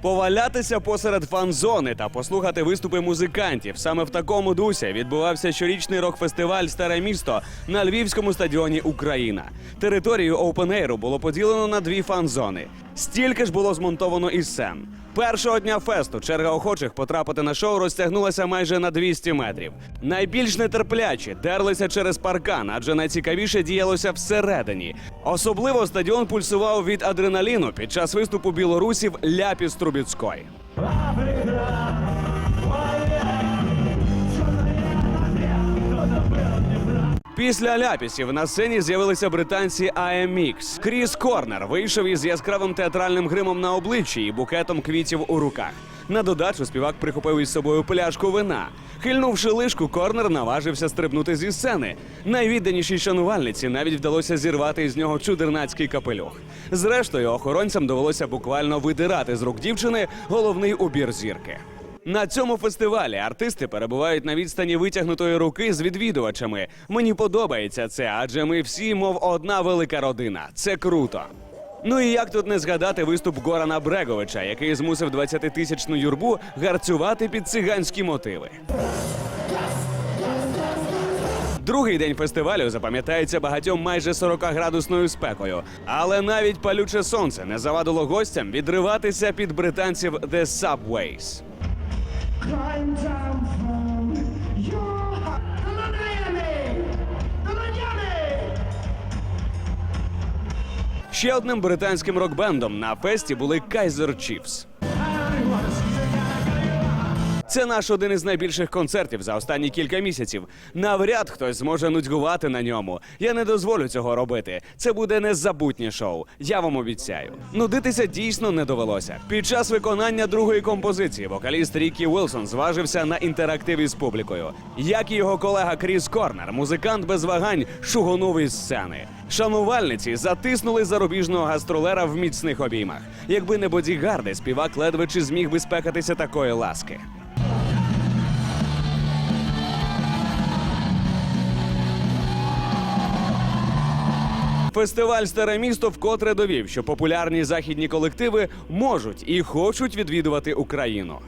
Повалятися посеред фан-зони та послухати виступи музикантів. Саме в такому дусі відбувався щорічний рок-фестиваль Старе місто на львівському стадіоні Україна. Територію опенейру було поділено на дві фан-зони. Стільки ж було змонтовано і сцен. Першого дня фесту черга охочих потрапити на шоу розтягнулася майже на 200 метрів. Найбільш нетерплячі дерлися через паркан, адже найцікавіше діялося всередині. Особливо стадіон пульсував від адреналіну під час виступу білорусів Ляпіс Трубіцької. Після ляпісів на сцені з'явилися британці AMX. Кріс Корнер вийшов із яскравим театральним гримом на обличчі і букетом квітів у руках. На додачу співак прихопив із собою пляшку вина. Хильнувши лишку, Корнер наважився стрибнути зі сцени. Найвідданішій шанувальниці навіть вдалося зірвати із нього чудернацький капелюх. Зрештою, охоронцям довелося буквально видирати з рук дівчини головний убір зірки. На цьому фестивалі артисти перебувають на відстані витягнутої руки з відвідувачами. Мені подобається це, адже ми всі, мов одна велика родина. Це круто. Ну і як тут не згадати виступ Горана Бреговича, який змусив 20-тисячну юрбу гарцювати під циганські мотиви. Другий день фестивалю запам'ятається багатьом майже 40-градусною спекою. Але навіть палюче сонце не завадило гостям відриватися під британців The Subways. Ще одним британським рок-бендом на фесті були Kaiser Chiefs. Це наш один із найбільших концертів за останні кілька місяців. Навряд хтось зможе нудьгувати на ньому. Я не дозволю цього робити. Це буде незабутнє шоу. Я вам обіцяю. Нудитися дійсно не довелося. Під час виконання другої композиції вокаліст Рікі Уилсон зважився на інтерактив із публікою. Як і його колега Кріс Корнер, музикант без вагань шугонув із сцени. Шанувальниці затиснули зарубіжного гастролера в міцних обіймах. Якби не бодігарди, співак ледве чи зміг би спекатися такої ласки. Фестиваль Старе місто вкотре довів, що популярні західні колективи можуть і хочуть відвідувати Україну.